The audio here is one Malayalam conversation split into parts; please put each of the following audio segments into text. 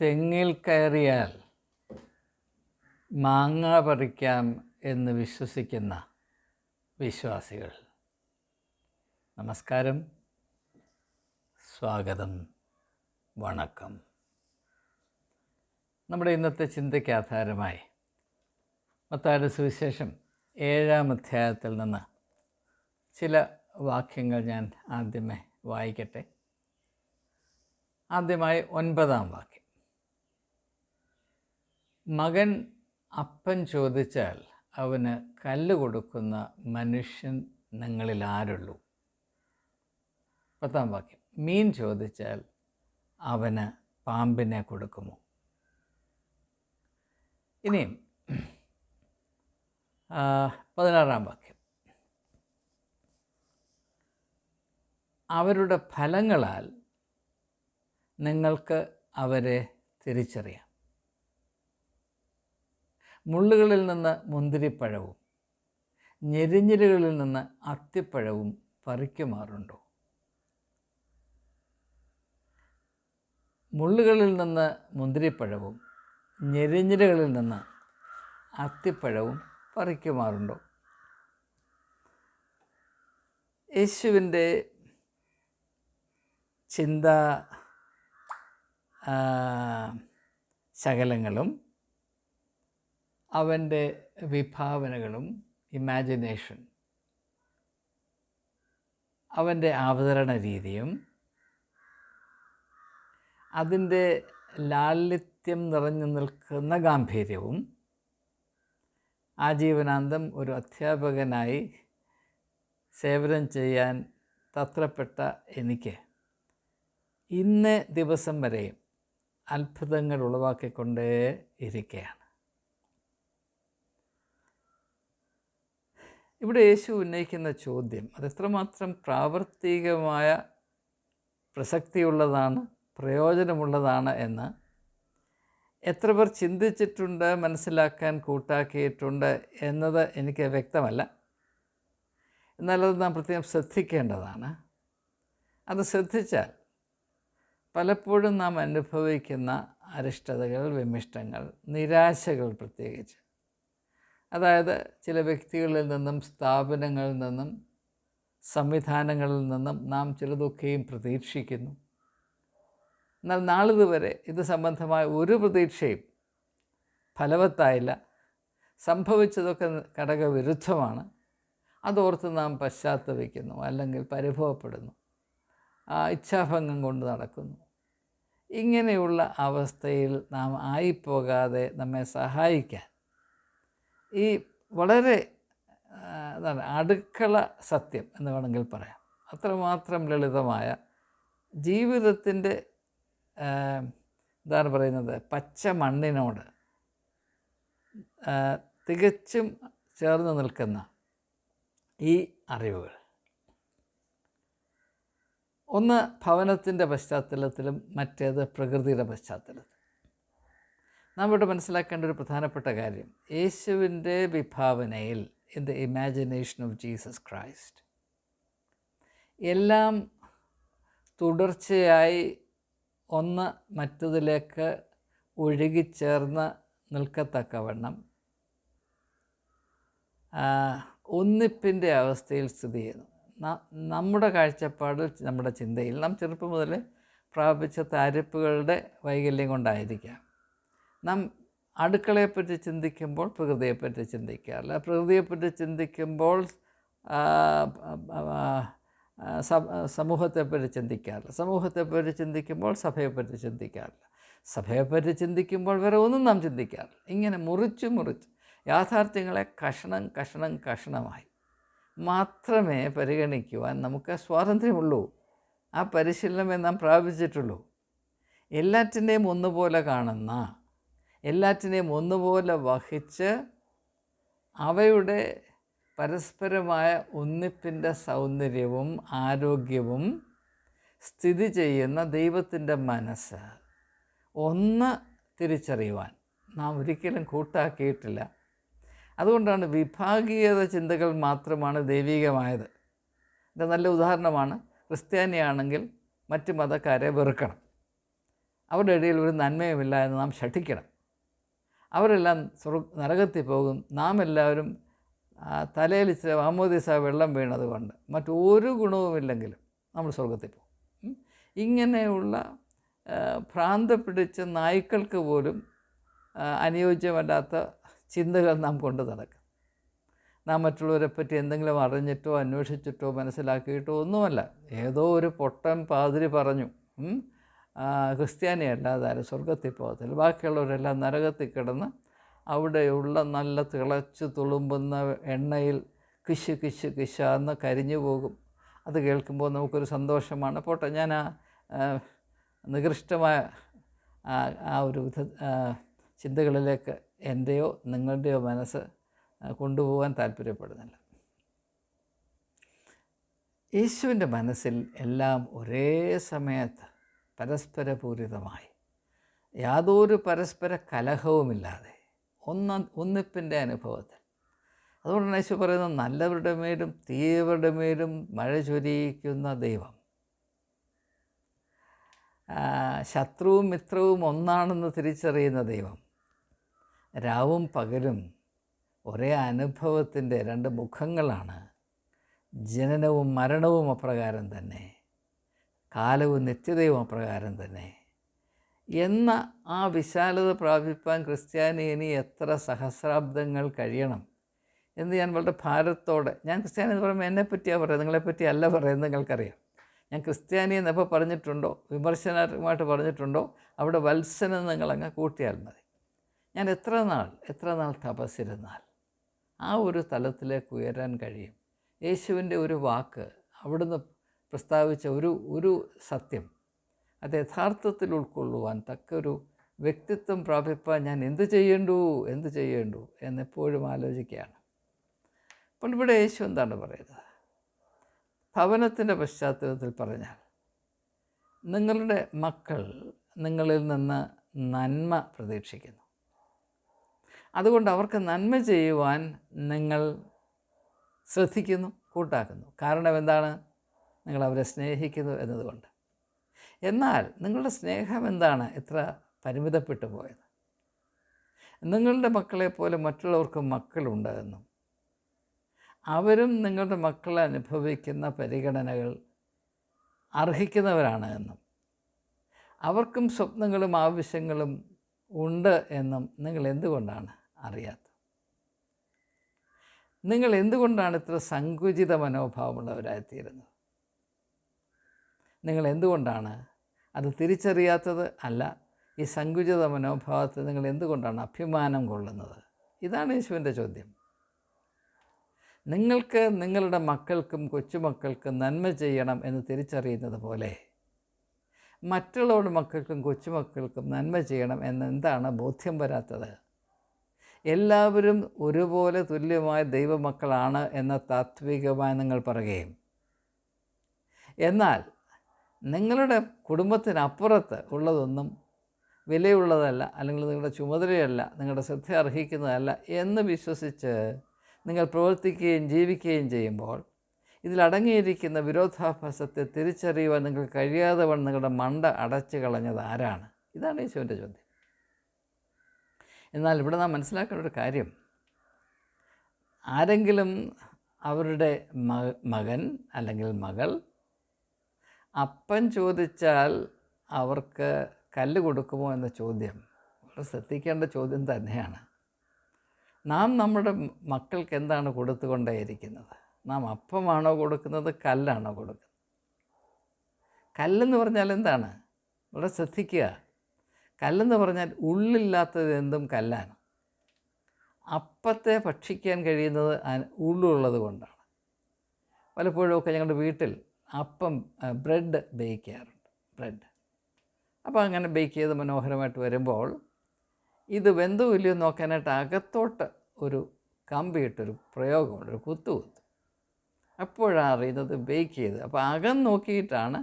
തെങ്ങിൽ കയറിയാൽ മാങ്ങ പറിക്കാം എന്ന് വിശ്വസിക്കുന്ന വിശ്വാസികൾ. നമസ്കാരം. സ്വാഗതം. വണക്കം. നമ്മുടെ ഇന്നത്തെ ചിന്തയ്ക്ക് ആധാരമായി മത്താരുടെ സുവിശേഷം ഏഴാം അധ്യായത്തിൽ നിന്ന് ചില വാക്യങ്ങൾ ഞാൻ ആദ്യമേ വായിക്കട്ടെ. ആദ്യമായി ഒൻപതാം വാക്യം. മകൻ അപ്പൻ ചോദിച്ചാൽ അവന് കല്ല് കൊടുക്കുന്ന മനുഷ്യൻ നിങ്ങളിൽ ആരുള്ളൂ? പത്താം വാക്യം. മീൻ ചോദിച്ചാൽ അവന് പാമ്പിനെ കൊടുക്കുമോ? ഇനിയും പതിനാറാം വാക്യം. അവരുടെ ഫലങ്ങളാൽ നിങ്ങൾക്ക് അവരെ തിരിച്ചറിയാം. മുള്ളുകളിൽ നിന്ന് മുന്തിരിപ്പഴവും ഞെരിഞ്ഞിലുകളിൽ നിന്ന് അത്തിപ്പഴവും പറിക്കുമാറുണ്ടോ? മുള്ളുകളിൽ നിന്ന് മുന്തിരിപ്പഴവും ഞെരിഞ്ഞിലുകളിൽ നിന്ന് അത്തിപ്പഴവും പറിക്കുമാറുണ്ടോ? യേശുവിന്റെ ചിന്താ ശകലങ്ങളും അവന്റെ വിഭാവനകളും ഇമാജിനേഷൻ അവന്റെ അവതരണ രീതിയും അതിന്റെ ലാളിത്യം നിറഞ്ഞു നിൽക്കുന്ന ഗാംഭീര്യവും ആജീവനാന്തം ഒരു അധ്യാപകനായി സേവനം ചെയ്യാൻ തത്രപ്പെട്ട എനിക്ക്. ഇന്ന് ദിവസം വരെയും അത്ഭുതങ്ങൾ ഉളവാക്കിക്കൊണ്ടേ ഇരിക്കുകയാണ് ഇവിടെ യേശു ഉന്നയിക്കുന്ന ചോദ്യം അത് എത്രമാത്രം പ്രാവർത്തികമായ പ്രസക്തിയുള്ളതാണ് പ്രയോജനമുള്ളതാണ് എന്ന് എത്ര പേർ ചിന്തിച്ചിട്ടുണ്ട് മനസ്സിലാക്കാൻ കൂട്ടാക്കിയിട്ടുണ്ട് എന്നത് എനിക്ക് വ്യക്തമല്ല. എന്നാലത് നാം പ്രത്യേകം ശ്രദ്ധിക്കേണ്ടതാണ്. അത് ശ്രദ്ധിച്ചാൽ പലപ്പോഴും നാം അനുഭവിക്കുന്ന അരിഷ്ടതകൾ വിമിഷ്ടങ്ങൾ നിരാശകൾ പ്രത്യേകിച്ച് അതായത് ചില വ്യക്തികളിൽ നിന്നും സ്ഥാപനങ്ങളിൽ നിന്നും സംവിധാനങ്ങളിൽ നിന്നും നാം ചിലതൊക്കെയും പ്രതീക്ഷിക്കുന്നു. എന്നാൽ നാളിതുവരെ ഇത് സംബന്ധമായ ഒരു പ്രതീക്ഷയും ഫലവത്തായില്ല. സംഭവിച്ചതൊക്കെ ഘടകവിരുദ്ധമാണ്. അതോർത്ത് നാം പശ്ചാത്തപിക്കുന്നു അല്ലെങ്കിൽ പരിഭവപ്പെടുന്നു. ഇച്ഛാഭംഗം കൊണ്ട് നടക്കുന്നു. ഇങ്ങനെയുള്ള അവസ്ഥയിൽ നാം ആയിപ്പോകാതെ നമ്മെ സഹായിക്കാൻ ഈ വളരെ എന്താണ് അടുക്കള സത്യം എന്ന് വേണമെങ്കിൽ പറയാം. അത്രമാത്രം ലളിതമായ ജീവിതത്തിന്റെ എന്താണ് പറയുന്നത് പച്ച മണ്ണിനോട് തികച്ചും ചേർന്ന് നിൽക്കുന്ന ഈ അറിവുകൾ. ഒന്ന് ഭവനത്തിന്റെ പശ്ചാത്തലത്തിലും മറ്റേത് പ്രകൃതിയുടെ പശ്ചാത്തലത്തിലും. നാം ഇവിടെ മനസ്സിലാക്കേണ്ട ഒരു പ്രധാനപ്പെട്ട കാര്യം. യേശുവിന്റെ വിഭാവനയിൽ in the imagination of Jesus Christ എല്ലാം തുടർച്ചയായി ഒന്ന് മറ്റതിലേക്ക് ഒഴുകിച്ചേർന്ന് നിൽക്കത്തക്കവണ്ണം ഒന്നിപ്പിന്റെ അവസ്ഥയിൽ സ്ഥിതി ചെയ്യുന്നു. നമ്മുടെ കാഴ്ചപ്പാട് നമ്മുടെ ചിന്തയിൽ നാം ചെറുപ്പം മുതൽ പ്രാപിച്ച താരിപ്പുകളുടെ വൈകല്യം കൊണ്ടായിരിക്കാം. നാം അടുക്കളയെപ്പറ്റി ചിന്തിക്കുമ്പോൾ പ്രകൃതിയെപ്പറ്റി ചിന്തിക്കാറില്ല. പ്രകൃതിയെപ്പറ്റി ചിന്തിക്കുമ്പോൾ സമൂഹത്തെപ്പറ്റി ചിന്തിക്കാറില്ല. സമൂഹത്തെപ്പറ്റി ചിന്തിക്കുമ്പോൾ സഭയെപ്പറ്റി ചിന്തിക്കാറില്ല. സഭയെപ്പറ്റി ചിന്തിക്കുമ്പോൾ വേറെ ഒന്നും നാം ചിന്തിക്കാറില്ല. ഇങ്ങനെ മുറിച്ച് മുറിച്ച് യാഥാർത്ഥ്യങ്ങളെ കഷണം കഷണം കഷണമായി മാത്രമേ പരിഗണിക്കുവാൻ നമുക്ക് സ്വാതന്ത്ര്യമുള്ളൂ. ആ പരിശീലനമേ നാം പ്രാപിച്ചിട്ടുള്ളൂ. എല്ലാറ്റിന്റെയും ഒന്നുപോലെ കാണുന്ന എല്ലാറ്റിനെയും ഒന്നുപോലെ വഹിച്ച് അവയുടെ പരസ്പരമായ ഒന്നിപ്പിന്റെ സൗന്ദര്യവും ആരോഗ്യവും സ്ഥിതി ചെയ്യുന്ന ദൈവത്തിന്റെ മനസ്സ്. ഒന്ന് തിരിച്ചറിയുവാൻ. നാം ഒരിക്കലും കൂട്ടാക്കിയിട്ടില്ല. അതുകൊണ്ടാണ് വിഭാഗീയത ചിന്തകൾ മാത്രമാണ് ദൈവികമായത്. ഇത് നല്ല ഉദാഹരണമാണ്. ക്രിസ്ത്യാനിയാണെങ്കിൽ മറ്റ് മതക്കാരെ വെറുക്കണം. അവരുടെ ഇടയിൽ ഒരു നന്മയുമില്ല എന്ന് നാം ശഠിക്കണം. അവരെല്ലാം സ്വർഗ നരകത്തിൽ പോകും. നാം എല്ലാവരും തലയിൽ ഇച്ചിരി വാമോദിസ വെള്ളം വീണത് കൊണ്ട് മറ്റൊരു ഗുണവുമില്ലെങ്കിലും നമ്മൾ സ്വർഗത്തിൽ പോകും. ഇങ്ങനെയുള്ള ഭ്രാന്ത പിടിച്ച നായ്ക്കൾക്ക് പോലും അനുയോജ്യമല്ലാത്ത ചിന്തകൾ നാം കൊണ്ട് നടക്കും. നാം മറ്റുള്ളവരെ പറ്റി എന്തെങ്കിലും അറിഞ്ഞിട്ടോ അന്വേഷിച്ചിട്ടോ മനസ്സിലാക്കിയിട്ടോ ഒന്നുമല്ല. ഏതോ ഒരു പൊട്ടൻ പാതിരി പറഞ്ഞു. ഉം, ആ, ക്രിസ്ത്യാനിയല്ലാതെ ആരും സ്വർഗത്തിൽ പോകത്തില്ല. ബാക്കിയുള്ളവരെല്ലാം നരകത്തിൽ കിടന്ന് അവിടെയുള്ള നല്ല തിളച്ച് തുളുമ്പുന്ന എണ്ണയിൽ കിശ് കിശ് കിശാന്ന് കരിഞ്ഞു പോകും. അത് കേൾക്കുമ്പോൾ നമുക്കൊരു സന്തോഷമാണ്. പോട്ടെ ഞാൻ ആ നികൃഷ്ടമായ ആ ഒരു വിധ ചിന്തകളിലേക്ക് എന്റെയോ നിങ്ങളുടെയോ മനസ്സ് കൊണ്ടുപോകാൻ താല്പര്യപ്പെടുന്നില്ല. യേശുവിന്റെ മനസ്സിൽ എല്ലാം ഒരേ സമയത്ത് പരസ്പരപൂരിതമായി. യാതൊരു പരസ്പര കലഹവുമില്ലാതെ ഒന്ന ഒന്നിപ്പിന്റെ അനുഭവത്തിൽ. അതുകൊണ്ടാണ് യേശു പറയുന്നത് നല്ലവരുടെ മേലും തീയവരുടെ മേലും മഴ ചൊരിയിക്കുന്ന ദൈവം. ശത്രുവും മിത്രവും ഒന്നാണെന്ന് തിരിച്ചറിയുന്ന ദൈവം. രാവും പകലും ഒരേ അനുഭവത്തിന്റെ രണ്ട് മുഖങ്ങളാണ്. ജനനവും മരണവും അപ്രകാരം തന്നെ. കാലവും നിത്യതയും അപ്രകാരം തന്നെ. എന്ന ആ വിശാലത പ്രാപിപ്പാൻ ക്രിസ്ത്യാനി ഇനി എത്ര സഹസ്രാബ്ദങ്ങൾ കഴിയണം എന്ന് ഞാൻ വളരെ ഭാരത്തോടെ ഞാൻ ക്രിസ്ത്യാനി എന്ന് പറയുമ്പോൾ എന്നെപ്പറ്റിയാണ് പറയുന്നത് നിങ്ങളെപ്പറ്റി അല്ല പറയുന്നത് നിങ്ങൾക്കറിയാം. ഞാൻ ക്രിസ്ത്യാനി എന്നപ്പോൾ പറഞ്ഞിട്ടുണ്ടോ വിമർശനാത്മകമായിട്ട് പറഞ്ഞിട്ടുണ്ടോ അവിടെ വത്സനം നിങ്ങളങ്ങ് കൂട്ടിയാൽ മതി. ഞാൻ എത്ര നാൾ എത്ര നാൾ തപസ്സിരുന്നാൽ ആ ഒരു തലത്തിലേക്ക് ഉയരാൻ കഴിയും. യേശുവിന്റെ ഒരു വാക്ക് അവിടുന്ന് പ്രസ്താവിച്ച ഒരു ഒരു സത്യം. അത് യഥാർത്ഥത്തിൽ ഉൾക്കൊള്ളുവാൻ തക്കൊരു വ്യക്തിത്വം പ്രാപിപ്പാൻ ഞാൻ എന്ത് ചെയ്യേണ്ടു? എന്ത് ചെയ്യേണ്ടു? എന്നെപ്പോഴും ആലോചിക്കുകയാണ്. അപ്പോൾ ഇവിടെ യേശു എന്താണ് പറയുന്നത്? ഭവനത്തിന്റെ പശ്ചാത്തലത്തിൽ പറഞ്ഞാൽ നിങ്ങളുടെ മക്കൾ നിങ്ങളിൽ നിന്ന് നന്മ പ്രതീക്ഷിക്കുന്നു. അതുകൊണ്ട് അവർക്ക് നന്മ ചെയ്യുവാൻ നിങ്ങൾ ശ്രദ്ധിക്കുന്നു കൂട്ടാക്കുന്നു. കാരണം എന്താണ്? നിങ്ങൾ അവരെ സ്നേഹിക്കുന്നു എന്നതുകൊണ്ട്. എന്നാൽ നിങ്ങളുടെ സ്നേഹം എന്താണ്? എത്ര പരിമിതപ്പെട്ടു പോയത്. നിങ്ങളുടെ മക്കളെ പോലെ മറ്റുള്ളവർക്കും മക്കളുണ്ട് എന്നും. അവരും നിങ്ങളുടെ മക്കളെ അനുഭവിക്കുന്ന പരിഗണനകൾ അർഹിക്കുന്നവരാണ് എന്നും. അവർക്കും സ്വപ്നങ്ങളും ആവശ്യങ്ങളും ഉണ്ട് എന്നും നിങ്ങൾ എന്തുകൊണ്ടാണ് അറിയാത്തത്? നിങ്ങൾ എന്തുകൊണ്ടാണ് ഇത്ര സങ്കുചിത മനോഭാവമുള്ളവരായിത്തീരുന്നത്? നിങ്ങൾ എന്തുകൊണ്ടാണ് അത് തിരിച്ചറിയാത്തത് അല്ല. ഈ സങ്കുചിത മനോഭാവത്തെ നിങ്ങൾ എന്തുകൊണ്ടാണ് അഭിമാനം കൊള്ളുന്നത്? ഇതാണ് യേശുവിന്റെ ചോദ്യം. നിങ്ങൾക്ക് നിങ്ങളുടെ മക്കൾക്കും കൊച്ചുമക്കൾക്കും നന്മ ചെയ്യണം എന്ന് തിരിച്ചറിയുന്നത് പോലെ മറ്റുള്ളവരുടെ മക്കൾക്കും കൊച്ചുമക്കൾക്കും നന്മ ചെയ്യണം എന്ന് എന്താണ് ബോധ്യം വരാത്തത്? എല്ലാവരും ഒരുപോലെ തുല്യമായ ദൈവമക്കളാണ് എന്ന താത്വികമായി നിങ്ങൾ പറയുകയും എന്നാൽ നിങ്ങളുടെ കുടുംബത്തിനപ്പുറത്ത് ഉള്ളതൊന്നും വിലയുള്ളതല്ല അല്ലെങ്കിൽ നിങ്ങളുടെ ചുമതലയല്ല നിങ്ങളുടെ ശ്രദ്ധ അർഹിക്കുന്നതല്ല എന്ന് വിശ്വസിച്ച് നിങ്ങൾ പ്രവർത്തിക്കുകയും ജീവിക്കുകയും ചെയ്യുമ്പോൾ ഇതിലടങ്ങിയിരിക്കുന്ന വിരോധാഭാസത്തെ തിരിച്ചറിയുവാൻ നിങ്ങൾ കഴിയാതെ വണ്ണം നിങ്ങളുടെ മണ്ട അടച്ചു കളഞ്ഞത് ആരാണ്? ഇതാണ് യേശുവിന്റെ ചോദ്യം. എന്നാൽ ഇവിടെ നാം മനസ്സിലാക്കേണ്ട ഒരു കാര്യം. ആരെങ്കിലും അവരുടെ മകൻ അല്ലെങ്കിൽ മകൾ അപ്പൻ ചോദിച്ചാൽ അവർക്ക് കല്ല് കൊടുക്കുമോ എന്ന ചോദ്യം. വളരെ ശ്രദ്ധിക്കേണ്ട ചോദ്യം തന്നെയാണ്. നാം നമ്മുടെ മക്കൾക്ക് എന്താണ് കൊടുത്തുകൊണ്ടേയിരിക്കുന്നത്? നാം അപ്പമാണോ കൊടുക്കുന്നത്? കല്ലാണോ കൊടുക്കുന്നത്? കല്ലെന്ന് പറഞ്ഞാൽ എന്താണ്? വളരെ ശ്രദ്ധിക്കുക. കല്ലെന്ന് പറഞ്ഞാൽ ഉള്ളില്ലാത്തത് എന്തും കല്ലാണ്. അപ്പത്തെ ഭക്ഷിക്കാൻ കഴിയുന്നത് ഉള്ളുള്ളത് കൊണ്ടാണ്. പലപ്പോഴുമൊക്കെ ഞങ്ങളുടെ വീട്ടിൽ അപ്പം ബ്രെഡ് ബേക്ക് ചെയ്യാറുണ്ട്. ബ്രെഡ് അപ്പോൾ അങ്ങനെ ബേക്ക് ചെയ്ത് മനോഹരമായിട്ട് വരുമ്പോൾ ഇത് വെന്തോ ഇല്ലയോ നോക്കാനായിട്ട് അകത്തോട്ട് ഒരു കമ്പിയിട്ടൊരു പ്രയോഗമുണ്ട് ഒരു കുത്തു കുത്തു. അപ്പോഴാണ് അറിയുന്നത് ബേക്ക് ചെയ്ത്. അപ്പോൾ അകം നോക്കിയിട്ടാണ്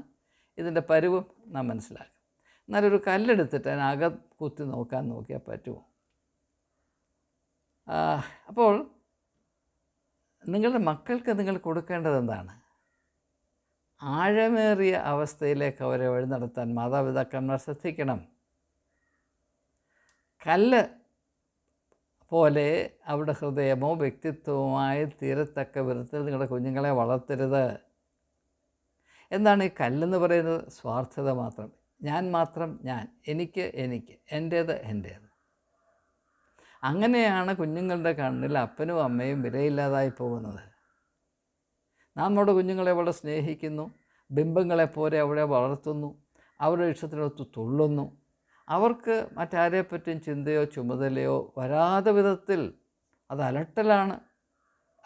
ഇതിന്റെ പരുവം നാം മനസ്സിലാക്കുക എന്നാലൊരു കല്ലെടുത്തിട്ട് അതിനകം കുത്തി നോക്കാൻ നോക്കിയാൽ പറ്റുമോ? അപ്പോൾ നിങ്ങളുടെ മക്കൾക്ക് നിങ്ങൾ കൊടുക്കേണ്ടത് എന്താണ്? ആഴമേറിയ അവസ്ഥയിലേക്ക് അവരെ വഴി നടത്താൻ മാതാപിതാക്കന്മാർ ശ്രദ്ധിക്കണം. കല്ല് പോലെ അവിടെ ഹൃദയമോ വ്യക്തിത്വവുമായി തീരത്തക്ക വിധത്തിൽ നിങ്ങളുടെ കുഞ്ഞുങ്ങളെ വളർത്തരുത്. എന്താണ് ഈ കല്ലെന്ന് പറയുന്നത്? സ്വാർത്ഥത മാത്രം. ഞാൻ മാത്രം ഞാൻ. എനിക്ക് എനിക്ക്. എന്റേത് എന്റേത് അങ്ങനെയാണ് കുഞ്ഞുങ്ങളുടെ കണ്ണിൽ അപ്പനും അമ്മയും വിലയില്ലാതായി പോകുന്നത്. നാം നമ്മുടെ കുഞ്ഞുങ്ങളെ വളരെ സ്നേഹിക്കുന്നു ബിംബങ്ങളെ ബിംബങ്ങളെപ്പോലെ അവരെ വളർത്തുന്നു അവരുടെ ഇഷ്ടത്തിനൊത്ത് തുള്ളുന്നു. അവർക്ക് മറ്റാരെപ്പറ്റിയും ചിന്തയോ ചുമതലയോ വരാതെ വിധത്തിൽ അത് അലട്ടലാണ്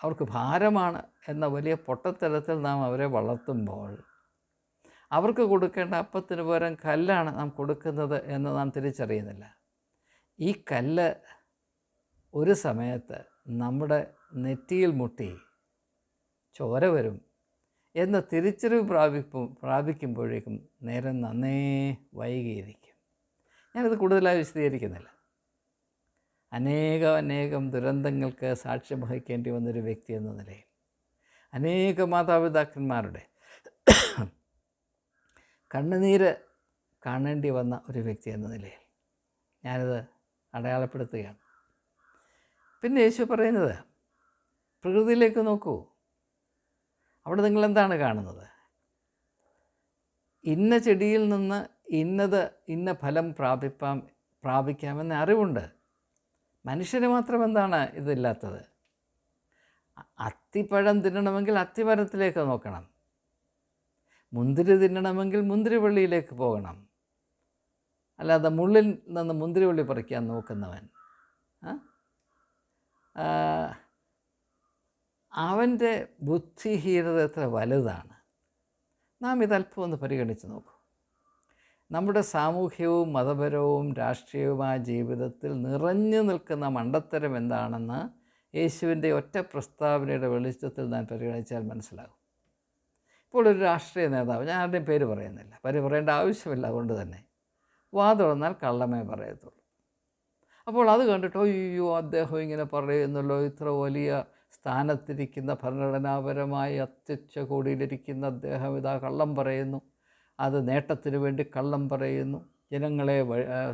അവർക്ക് ഭാരമാണ് എന്ന വലിയ പൊട്ടത്തരത്തിൽ നാം അവരെ വളർത്തുമ്പോൾ. അവർക്ക് കൊടുക്കേണ്ട അപ്പത്തിന് പകരം കല്ലാണ് നാം കൊടുക്കുന്നത് എന്ന് നാം തിരിച്ചറിയുന്നില്ല. ഈ കല്ല് ഒരു സമയത്ത് നമ്മുടെ നെറ്റിയിൽ മുട്ടി ചോര വരും എന്ന തിരിച്ചറിവ് പ്രാപിക്കും പ്രാപിക്കുമ്പോഴേക്കും നേരം നന്നേ വൈകിയിരിക്കും. ഞാനത് കൂടുതലായി വിശദീകരിക്കുന്നില്ല. അനേകം അനേകം ദുരന്തങ്ങൾക്ക് സാക്ഷ്യം വഹിക്കേണ്ടി വന്നൊരു വ്യക്തി എന്ന നിലയിൽ. അനേക മാതാപിതാക്കന്മാരുടെ കണ്ണുനീര് കാണേണ്ടി വന്ന ഒരു വ്യക്തി എന്ന നിലയിൽ ഞാനിത് അടയാളപ്പെടുത്തുകയാണ്. പിന്നെ യേശു പറയുന്നത് പ്രകൃതിയിലേക്ക് നോക്കൂ. അവിടെ നിങ്ങൾ എന്താണ് കാണുന്നത്? ഇന്ന ചെടിയിൽ നിന്ന് ഇന്നത് ഇന്ന ഫലം പ്രാപിപ്പാം പ്രാപിക്കാമെന്ന അറിവുണ്ട്. മനുഷ്യന് മാത്രം എന്താണ് ഇതില്ലാത്തത്? അത്തിപ്പഴം തിന്നണമെങ്കിൽ അത്തിമരത്തിലേക്ക് നോക്കണം. മുന്തിരി തിന്നണമെങ്കിൽ മുന്തിരിവള്ളിയിലേക്ക് പോകണം. അല്ലാതെ മുള്ളിൽ നിന്ന് മുന്തിരിവള്ളി പറിക്കാൻ നോക്കുന്നവൻ അവന്റെ ബുദ്ധിഹീനത എത്ര വലുതാണ്? നാം ഇതല്പം ഒന്ന് പരിഗണിച്ച് നോക്കൂ. നമ്മുടെ സാമൂഹ്യവും മതപരവും രാഷ്ട്രീയവുമായ ജീവിതത്തിൽ നിറഞ്ഞു നിൽക്കുന്ന മണ്ടത്തരം എന്താണെന്ന് യേശുവിന്റെ ഒറ്റ പ്രസ്താവനയുടെ വെളിച്ചത്തിൽ ഞാൻ പരിഗണിച്ചാൽ മനസ്സിലാകും. ഇപ്പോൾ ഒരു രാഷ്ട്രീയ നേതാവ് ഞാൻ ആരുടെയും പേര് പറയുന്നില്ല. പേര് പറയേണ്ട ആവശ്യമില്ല അതുകൊണ്ട് തന്നെ. വാ തുറന്നാൽ കള്ളമേ പറയത്തുള്ളൂ. അപ്പോൾ അത് കണ്ടിട്ട് അയ്യോ അദ്ദേഹം ഇങ്ങനെ പറയുന്നല്ലോ ഇത്ര വലിയ സ്ഥാനത്തിരിക്കുന്ന ഭരണഘടനാപരമായി അത്യുച്ച കോടിയിലിരിക്കുന്ന അദ്ദേഹം ഇതാ കള്ളം പറയുന്നു. അത് നേട്ടത്തിന് വേണ്ടി കള്ളം പറയുന്നു. ജനങ്ങളെ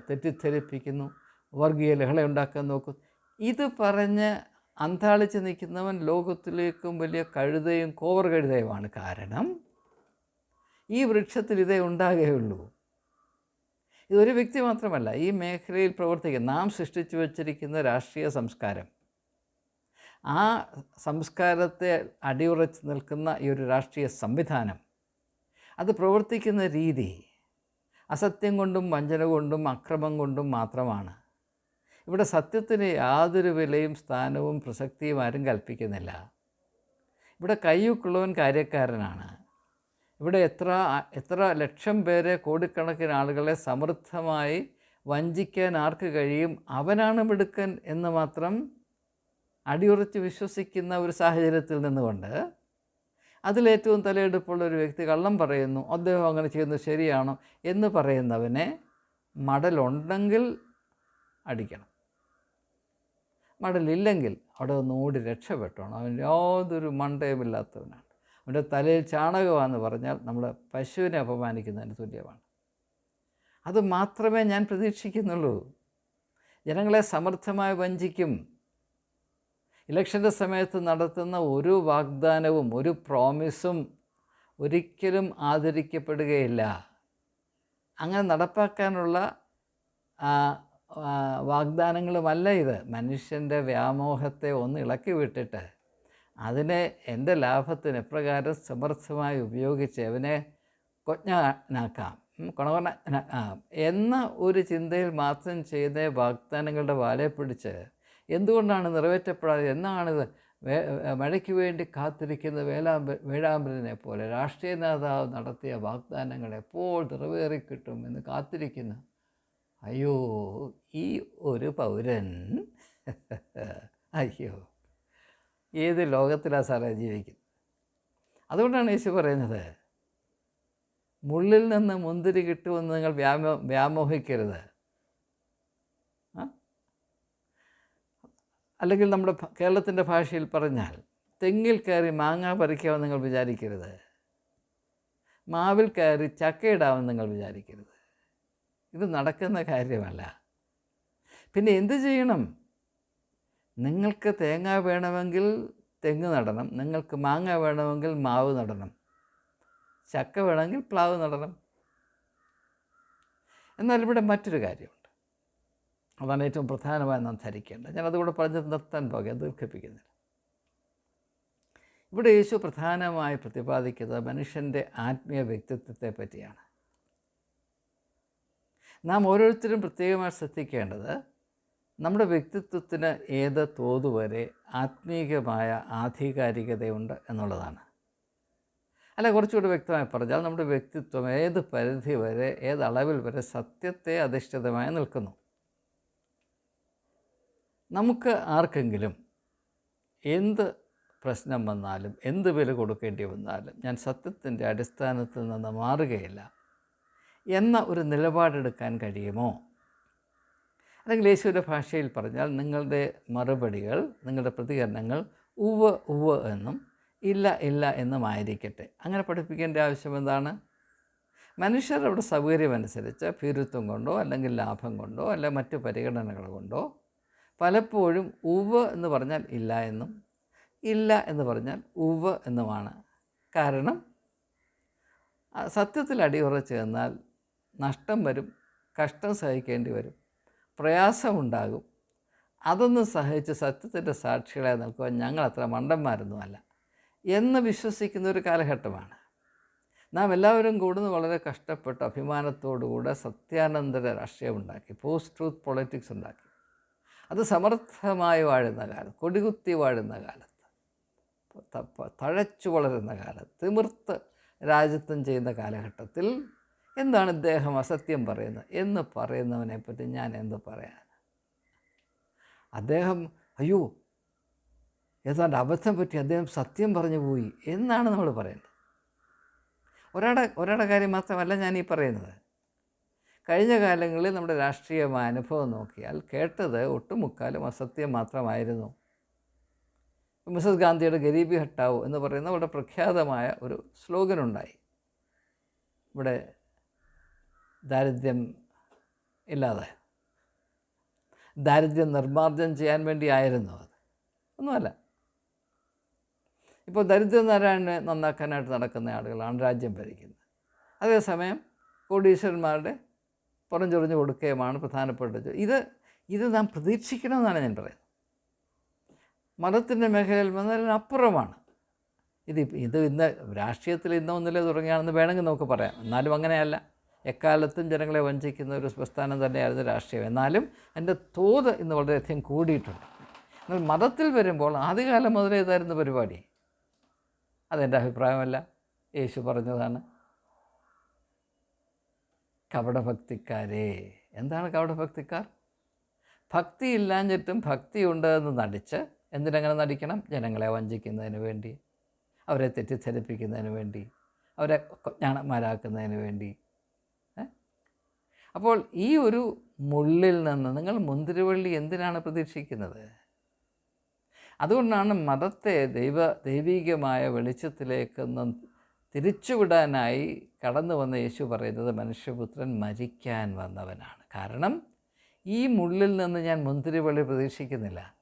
തെറ്റിദ്ധരിപ്പിക്കുന്നു. വർഗീയ ലഹള ഉണ്ടാക്കാൻ നോക്കും ഇത് പറഞ്ഞ് അന്താളിച്ച് നിൽക്കുന്നവൻ ലോകത്തിലേക്കും വലിയ കഴുതയും കോവർ കഴുതയുമാണ് കാരണം ഈ വൃക്ഷത്തിൽ ഇതേ ഉണ്ടാകുകയുള്ളൂ ഇതൊരു വ്യക്തി മാത്രമല്ല ഈ മേഖലയിൽ പ്രവർത്തിക്കുന്ന നാം സൃഷ്ടിച്ചു വച്ചിരിക്കുന്ന രാഷ്ട്രീയ സംസ്കാരം. ആ സംസ്കാരത്തെ അടിയുറച്ച് നിൽക്കുന്ന ഈ ഒരു രാഷ്ട്രീയ സംവിധാനം അത് പ്രവർത്തിക്കുന്ന രീതി അസത്യം കൊണ്ടും വഞ്ചന കൊണ്ടും അക്രമം കൊണ്ടും മാത്രമാണ്. ഇവിടെ സത്യത്തിന് യാതൊരു വിലയും സ്ഥാനവും പ്രസക്തിയും ആരും കൽപ്പിക്കുന്നില്ല. ഇവിടെ കയ്യൂക്കുള്ളവൻ കാര്യക്കാരനാണ്. ഇവിടെ എത്ര എത്ര ലക്ഷം പേരെ കോടിക്കണക്കിന് ആളുകളെ സമൃദ്ധമായി വഞ്ചിക്കാൻ ആർക്ക് കഴിയും? അവനാണ് മിടുക്കൻ എന്ന് മാത്രം അടിയുറച്ച് വിശ്വസിക്കുന്ന ഒരു സാഹചര്യത്തിൽ നിന്നുകൊണ്ട് അതിലേറ്റവും തലയെടുപ്പുള്ള ഒരു വ്യക്തി കള്ളം പറയുന്നു അദ്ദേഹം അങ്ങനെ ചെയ്യുന്നത് ശരിയാണോ? എന്ന് പറയുന്നവനെ മടലുണ്ടെങ്കിൽ അടിക്കണം. മടലില്ലെങ്കിൽ അവിടെ ഒന്ന് ഓടി രക്ഷപ്പെട്ടോണം അവൻ യാതൊരു മണ്ടയുമില്ലാത്തവനാണ് അവന്റെ തലയിൽ ചാണകമാണെന്ന് പറഞ്ഞാൽ നമ്മൾ പശുവിനെ അപമാനിക്കുന്നതിന് തുല്യമാണ്. അത് മാത്രമേ ഞാൻ പ്രതീക്ഷിക്കുന്നുള്ളൂ. ജനങ്ങളെ സമർത്ഥമായി വഞ്ചിക്കും. ഇലക്ഷന്റെ സമയത്ത് നടത്തുന്ന ഒരു വാഗ്ദാനവും ഒരു പ്രോമിസും ഒരിക്കലും ആദരിക്കപ്പെടുകയില്ല. അങ്ങനെ നടപ്പാക്കാനുള്ള വാഗ്ദാനങ്ങളുമല്ല ഇത്. മനുഷ്യന്റെ വ്യാമോഹത്തെ ഒന്ന് ഇളക്കി വിട്ടിട്ട് അതിനെ എന്റെ ലാഭത്തിന് എപ്രകാരം സമർത്ഥമായി ഉപയോഗിച്ച് അവനെ കൊഞ്ഞനാക്കാം. കൊണകൊണ എന്ന ഒരു ചിന്തയിൽ മാത്രം ചെയ്ത വാഗ്ദാനങ്ങളുടെ വാലെ പിടിച്ച് എന്തുകൊണ്ടാണ് നിറവേറ്റപ്പെടാതെ? എന്നാണിത്? മഴയ്ക്ക് വേണ്ടി കാത്തിരിക്കുന്ന വേലാമ്പ വേഴാമ്പലിനെ പോലെ രാഷ്ട്രീയ നേതാവ് നടത്തിയ വാഗ്ദാനങ്ങൾ എപ്പോൾ നിറവേറിക്കിട്ടും എന്ന് കാത്തിരിക്കുന്ന? അയ്യോ ഈ ഒരു പൗരൻ. അയ്യോ. ഏത് ലോകത്തിലാണ് സാറേ ജീവിക്കുന്നത്? അതുകൊണ്ടാണ് യേശു പറയുന്നത് മുള്ളിൽ നിന്ന് മുന്തിരി കിട്ടുമെന്ന് നിങ്ങൾ വ്യാമോ വ്യാമോഹിക്കരുത്. അല്ലെങ്കിൽ നമ്മുടെ കേരളത്തിന്റെ ഭാഷയിൽ പറഞ്ഞാൽ തെങ്ങിൽ കയറി മാങ്ങ പറിക്കാമെന്ന് നിങ്ങൾ വിചാരിക്കരുത്. മാവിൽ കയറി ചക്കയിടാമെന്ന് നിങ്ങൾ വിചാരിക്കരുത്. ഇത് നടക്കുന്ന കാര്യമല്ല. പിന്നെ എന്ത് ചെയ്യണം? നിങ്ങൾക്ക് തേങ്ങ വേണമെങ്കിൽ തെങ്ങ് നടണം. നിങ്ങൾക്ക് മാങ്ങ വേണമെങ്കിൽ മാവ് നടണം. ചക്ക വേണമെങ്കിൽ പ്ലാവ് നടണം. എന്നാൽ ഇവിടെ മറ്റൊരു കാര്യമുണ്ട്. അതാണ് ഏറ്റവും പ്രധാനമായി നാം ധരിക്കേണ്ടത്. ഞാൻ അതുകൂടെ പറഞ്ഞ് നിർത്താൻ പോകാൻ ദീർഘിപ്പിക്കുന്നില്ല. ഇവിടെ യേശു പ്രധാനമായി പ്രതിപാദിക്കുന്നത് മനുഷ്യന്റെ ആത്മീയ വ്യക്തിത്വത്തെ പറ്റിയാണ്. നാം ഓരോരുത്തരും പ്രത്യേകമായി ശ്രദ്ധിക്കേണ്ടത് നമ്മുടെ വ്യക്തിത്വത്തിന് ഏത് തോതുവരെ ആത്മീകമായ ആധികാരികതയുണ്ട് എന്നുള്ളതാണ്. അല്ല കുറച്ചുകൂടി വ്യക്തമായി പറഞ്ഞാൽ നമ്മുടെ വ്യക്തിത്വം ഏത് പരിധി വരെ ഏത് അളവിൽ വരെ സത്യത്തെ അധിഷ്ഠിതമായി നിൽക്കുന്നു? നമുക്ക് ആർക്കെങ്കിലും എന്ത് പ്രശ്നം വന്നാലും എന്ത് വില കൊടുക്കേണ്ടി വന്നാലും ഞാൻ സത്യത്തിന്റെ അടിസ്ഥാനത്തിൽ നിന്ന് മാറുകയില്ല എന്ന ഒരു നിലപാടെടുക്കാൻ കഴിയുമോ? അല്ലെങ്കിൽ യേശുവിന്റെ ഭാഷയിൽ പറഞ്ഞാൽ നിങ്ങളുടെ മറുപടികൾ നിങ്ങളുടെ പ്രതികരണങ്ങൾ ഉവ് ഉവ് എന്നും ഇല്ല ഇല്ല എന്നും ആയിരിക്കട്ടെ അങ്ങനെ പഠിപ്പിക്കേണ്ട ആവശ്യം എന്താണ്? മനുഷ്യർ അവിടെ സൗകര്യമനുസരിച്ച് ഭീരുത്വം കൊണ്ടോ അല്ലെങ്കിൽ ലാഭം കൊണ്ടോ അല്ലെങ്കിൽ മറ്റു പരിഗണനകൾ കൊണ്ടോ പലപ്പോഴും ഉവ് എന്ന് പറഞ്ഞാൽ ഇല്ല എന്നും ഇല്ല എന്ന് പറഞ്ഞാൽ ഉവ് എന്നുമാണ്. കാരണം സത്യത്തിൽ അടിയുറച്ച് ചെന്നാൽ നഷ്ടം വരും കഷ്ടം സഹിക്കേണ്ടി വരും പ്രയാസമുണ്ടാകും. അതൊന്നും സഹിച്ച് സത്യത്തിന്റെ സാക്ഷികളായി നിൽക്കുവാൻ ഞങ്ങൾ അത്ര മണ്ടന്മാരൊന്നുമല്ല എന്ന് വിശ്വസിക്കുന്ന ഒരു കാലഘട്ടമാണ്. നാം എല്ലാവരും കൂടുന്ന വളരെ കഷ്ടപ്പെട്ട് അഭിമാനത്തോടുകൂടെ സത്യാനന്തര രാഷ്ട്രീയം ഉണ്ടാക്കി പോസ്റ്റ് ട്രൂത്ത് പൊളിറ്റിക്സ് ഉണ്ടാക്കി. അത് സമർത്ഥമായി വാഴുന്ന കാലം കൊടികുത്തി വാഴുന്ന കാലത്ത് തഴച്ചു വളരുന്ന കാലത്ത് തിമിർത്ത് രാജ്യത്വം ചെയ്യുന്ന കാലഘട്ടത്തിൽ എന്താണ് ഇദ്ദേഹം അസത്യം പറയുന്നത്? എന്ന് പറയുന്നവനെപ്പറ്റി ഞാൻ എന്ത് പറയാൻ അദ്ദേഹം അയ്യോ ഏതാണ്ട് അബദ്ധം പറ്റി അദ്ദേഹം സത്യം പറഞ്ഞു പോയി എന്നാണ് നമ്മൾ പറയുന്നത്. ഒരാടെ ഒരാടെ കാര്യം മാത്രമല്ല ഞാൻ ഈ പറയുന്നത്. കഴിഞ്ഞ കാലങ്ങളിൽ നമ്മുടെ രാഷ്ട്രീയമായ അനുഭവം നോക്കിയാൽ കേട്ടത് ഒട്ടുമുക്കാലും അസത്യം മാത്രമായിരുന്നു. മിസസ് ഗാന്ധിയുടെ ഗരീബി ഹട്ടാവോ എന്ന് പറയുന്ന വളരെ പ്രഖ്യാതമായ ഒരു സ്ലോഗൻ ഉണ്ടായി ഇവിടെ ദാരിദ്ര്യം ഇല്ലാതെ. ദാരിദ്ര്യം നിർമ്മാർജനം ചെയ്യാൻ വേണ്ടിയായിരുന്നു അത്. ഒന്നുമല്ല. ഇപ്പോൾ ദരിദ്രനാരായണനെ നന്നാക്കാനായിട്ട് നടക്കുന്ന ആളുകളാണ് രാജ്യം ഭരിക്കുന്നത്. അതേസമയം കോടീശ്വരന്മാരുടെ പുറഞ്ചൊറിഞ്ഞു കൊടുക്കുകയുമാണ് പ്രധാനപ്പെട്ടത്. ഇത് ഇത് നാം പ്രതീക്ഷിക്കണമെന്നാണ് ഞാൻ പറയുന്നത്. മതത്തിന്റെ മേഖലയിൽ വന്നതിന് അപ്പുറമാണ്. ഇത് ഇത് ഇന്ന് രാഷ്ട്രീയത്തിൽ ഇന്നോ ഒന്നിലെ തുടങ്ങിയാണെന്ന് വേണമെങ്കിൽ നമുക്ക് പറയാം. എന്നാലും അങ്ങനെയല്ല. എക്കാലത്തും ജനങ്ങളെ വഞ്ചിക്കുന്ന ഒരു പ്രസ്ഥാനം തന്നെയായിരുന്നു രാഷ്ട്രീയം. എന്നാലും അതിന്റെ തോത് ഇന്ന് വളരെയധികം കൂടിയിട്ടുണ്ട്. എന്നാൽ മതത്തിൽ വരുമ്പോൾ ആദ്യകാലം മുതലേ ഇതായിരുന്നു പരിപാടി. അതെന്റെ അഭിപ്രായമല്ല. യേശു പറഞ്ഞതാണ്. കപടഭക്തിക്കാരേ. എന്താണ് കപടഭക്തിക്കാർ? ഭക്തി ഇല്ലാഞ്ഞിട്ടും ഭക്തിയുണ്ട് എന്ന് നടിച്ച് എന്തിനങ്ങനെ നടിക്കണം? ജനങ്ങളെ വഞ്ചിക്കുന്നതിന് വേണ്ടി അവരെ തെറ്റിദ്ധരിപ്പിക്കുന്നതിന് വേണ്ടി അവരെ ജ്ഞാനന്മാരാക്കുന്നതിന് വേണ്ടി. അപ്പോൾ ഈ ഒരു മുള്ളിൽ നിന്ന് നിങ്ങൾ മുന്തിരിവള്ളി എന്തിനാണ് പ്രതീക്ഷിക്കുന്നത്? അതുകൊണ്ടാണ് മതത്തെ ദൈവ ദൈവീകമായ വെളിച്ചത്തിലേക്കൊന്ന് തിരിച്ചുവിടാനായി കടന്നു വന്ന യേശു പറയുന്നത് മനുഷ്യപുത്രൻ മരിക്കാൻ വന്നവനാണ്. കാരണം ഈ മുള്ളിൽ നിന്ന് ഞാൻ മുന്തിരിവള്ളി പ്രതീക്ഷിക്കുന്നില്ല.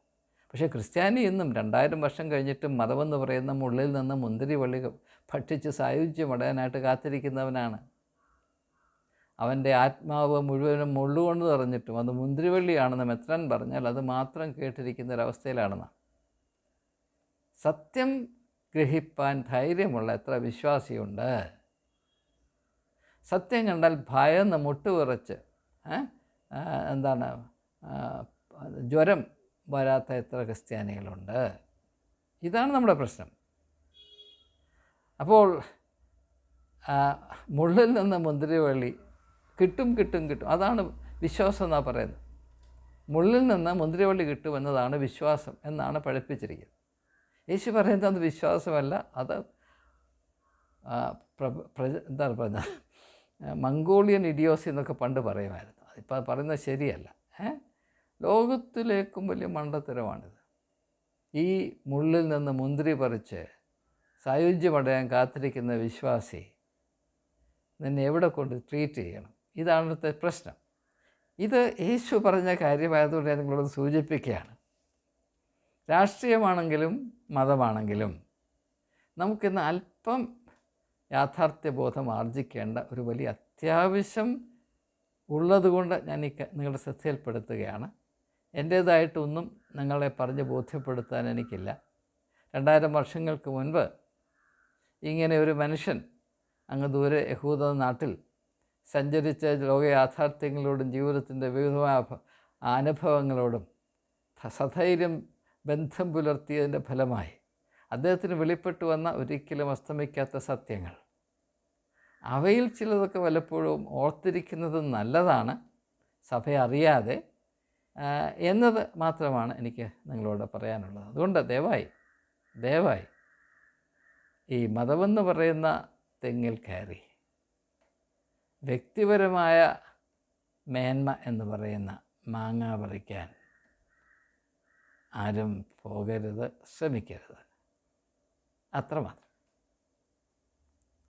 പക്ഷേ ക്രിസ്ത്യാനി ഇന്നും രണ്ടായിരം വർഷം കഴിഞ്ഞിട്ടും മതമെന്ന് പറയുന്ന മുള്ളിൽ നിന്ന് മുന്തിരിവള്ളി ഭക്ഷിച്ച് സായുജ്യമടയാനായിട്ട് കാത്തിരിക്കുന്നവനാണ്. അവന്റെ ആത്മാവ് മുഴുവനും മുള്ളുകൊണ്ട് നിറഞ്ഞിട്ടും അത് മുന്തിരിവള്ളിയാണെന്ന് മെത്രൻ പറഞ്ഞാൽ അത് മാത്രം കേട്ടിരിക്കുന്ന ഒരവസ്ഥയിലാണെന്ന് സത്യം ഗ്രഹിപ്പാൻ ധൈര്യമുള്ള എത്ര വിശ്വാസിയുണ്ട്? സത്യം കണ്ടാൽ ഭയന്ന് മുട്ടുവിറച്ച് എന്താണ് ജ്വരം വരാത്ത എത്ര ക്രിസ്ത്യാനികളുണ്ട്? ഇതാണ് നമ്മുടെ പ്രശ്നം. അപ്പോൾ മുള്ളിൽ നിന്ന് മുന്തിരിവള്ളി കിട്ടും കിട്ടും കിട്ടും. അതാണ് വിശ്വാസം എന്നാണ് പറയുന്നത്. മുള്ളിൽ നിന്ന് മുന്തിരിവള്ളി കിട്ടും എന്നതാണ് വിശ്വാസം എന്നാണ് പഠിപ്പിച്ചിരിക്കുന്നത്. യേശു പറയുന്നത് അത് വിശ്വാസമല്ല. അത് എന്താണ് പറയുന്നത് മംഗോളിയൻ ഇഡിയോസി എന്നൊക്കെ പണ്ട് പറയുമായിരുന്നു. അതിപ്പോൾ പറയുന്നത് ശരിയല്ല. ലോകത്തിലേക്കും വലിയ മണ്ടത്തരമാണിത്. ഈ മുള്ളിൽ നിന്ന് മുന്തിരി പറിച്ച് സായുജ്യമടയാൻ കാത്തിരിക്കുന്ന വിശ്വാസി നിന്നെ എവിടെ കൊണ്ട് ട്രീറ്റ് ചെയ്യണം? ഇതാണ് പ്രശ്നം. ഇത് യേശു പറഞ്ഞ കാര്യമായതുകൊണ്ട് ഞാൻ നിങ്ങളോട് സൂചിപ്പിക്കുകയാണ്. രാഷ്ട്രീയമാണെങ്കിലും മതമാണെങ്കിലും നമുക്കിന്ന് അല്പം യാഥാർത്ഥ്യബോധം ആർജിക്കേണ്ട ഒരു വലിയ അത്യാവശ്യം ഉള്ളതുകൊണ്ട് ഞാൻ ഈ നിങ്ങളുടെ ശ്രദ്ധയിൽപ്പെടുത്തുകയാണ്. എന്റേതായിട്ടൊന്നും നിങ്ങളെ പറഞ്ഞ് ബോധ്യപ്പെടുത്താൻ എനിക്കില്ല. രണ്ടായിരം വർഷങ്ങൾക്ക് മുൻപ് ഇങ്ങനെ ഒരു മനുഷ്യൻ അങ്ങ് ദൂരെ യഹൂദ നാട്ടിൽ സഞ്ചരിച്ച ലോക യാഥാർത്ഥ്യങ്ങളോടും ജീവിതത്തിന്റെ വിവിധമായ അനുഭവങ്ങളോടും സധൈര്യം ബന്ധം പുലർത്തിയതിന്റെ ഫലമായി അദ്ദേഹത്തിന് വെളിപ്പെട്ടു വന്ന ഒരിക്കലും അസ്തമിക്കാത്ത സത്യങ്ങൾ. അവയിൽ ചിലതൊക്കെ വല്ലപ്പോഴും ഓർത്തിരിക്കുന്നത് നല്ലതാണ് സഭ അറിയാതെ എന്നത് മാത്രമാണ് എനിക്ക് നിങ്ങളോട് പറയാനുള്ളത്. അതുകൊണ്ട് ദയവായി ദയവായി ഈ മതമെന്ന് പറയുന്ന തെങ്ങിൽ കയറി വ്യക്തിപരമായ മേന്മ എന്ന് പറയുന്ന മാങ്ങ പറിക്കാൻ ആരും പോകരുത് ശ്രമിക്കരുത്. അത്രമാത്രം.